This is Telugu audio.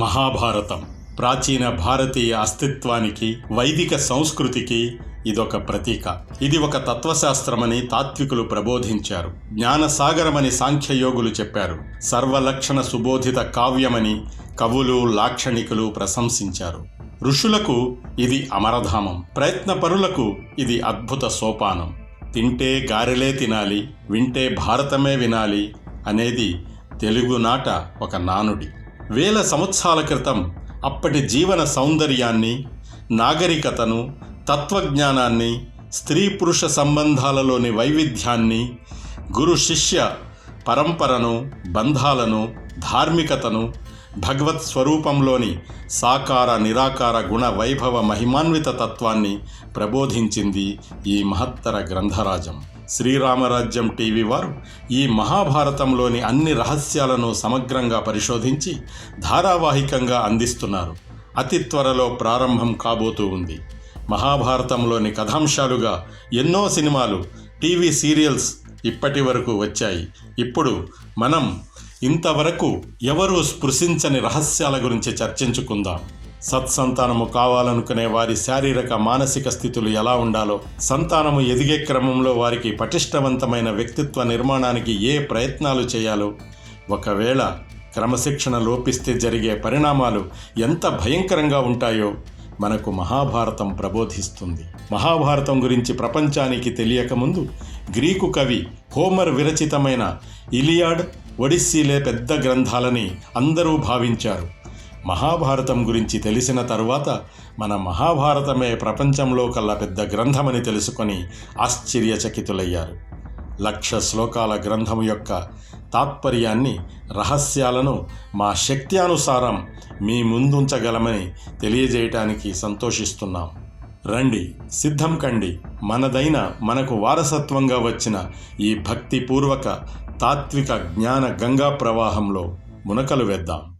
మహాభారతం. ప్రాచీన భారతీయ అస్తిత్వానికి వైదిక సంస్కృతికి ఇదొక ప్రతీక. ఇది ఒక తత్వశాస్త్రమని తాత్వికులు ప్రబోధించారు. జ్ఞానసాగరమని సాంఖ్యయోగులు చెప్పారు. సర్వలక్షణ సుబోధిత కావ్యమని కవులు లాక్షణికులు ప్రశంసించారు. ఋషులకు ఇది అమరధామం. ప్రయత్నపరులకు ఇది అద్భుత సోపానం. తింటే గారెలే తినాలి వింటే భారతమే వినాలి అనేది తెలుగునాట ఒక నానుడి. వేల సంవత్సరాల క్రితం అప్పటి జీవన సౌందర్యాన్ని నాగరికతను తత్వజ్ఞానాన్ని స్త్రీ పురుష సంబంధాలలోని వైవిధ్యాన్ని గురు శిష్య పరంపరను బంధాలను ధార్మికతను భగవత్ స్వరూపంలోని సాకార నిరాకార గుణ వైభవ మహిమాన్విత తత్వాన్ని ప్రబోధించింది ఈ మహత్తర గ్రంథరాజం. శ్రీరామరాజ్యం టీవీ వారు ఈ మహాభారతంలోని అన్ని రహస్యాలను సమగ్రంగా పరిశోధించి ధారావాహికంగా అందిస్తున్నారు. అతి త్వరలో ప్రారంభం కాబోతూ ఉంది. మహాభారతంలోని కథాంశాలుగా ఎన్నో సినిమాలు టీవీ సీరియల్స్ ఇప్పటి వరకు వచ్చాయి. ఇప్పుడు మనం ఇంతవరకు ఎవరూ స్పృశించని రహస్యాల గురించి చర్చించుకుందాం. సత్సంతానము కావాలనుకునే వారి శారీరక మానసిక స్థితులు ఎలా ఉండాలో సంతానము ఎదిగే క్రమంలో వారికి పటిష్టవంతమైన వ్యక్తిత్వ నిర్మాణానికి ఏ ప్రయత్నాలు చేయాలో ఒకవేళ క్రమశిక్షణ లోపిస్తే జరిగే పరిణామాలు ఎంత భయంకరంగా ఉంటాయో మనకు మహాభారతం ప్రబోధిస్తుంది. మహాభారతం గురించి ప్రపంచానికి తెలియకముందు గ్రీకు కవి హోమర్ విరచితమైన ఇలియాడ్ ఒడిస్సీలే పెద్ద గ్రంథాలని అందరూ భావించారు. మహాభారతం గురించి తెలిసిన తరువాత మన మహాభారతమే ప్రపంచంలో కల్లా పెద్ద గ్రంథమని తెలుసుకొని ఆశ్చర్యచకితులయ్యారు. లక్ష శ్లోకాల గ్రంథము యొక్క తాత్పర్యాన్ని రహస్యాలను మా శక్తి అనుసారం మీ ముందుంచగలమని తెలియజేయటానికి సంతోషిస్తున్నాం. రండి సిద్ధం కండి. మనదైన మనకు వారసత్వంగా వచ్చిన ఈ భక్తిపూర్వక తాత్విక జ్ఞాన గంగా ప్రవాహంలో మునకలు వేద్దాం.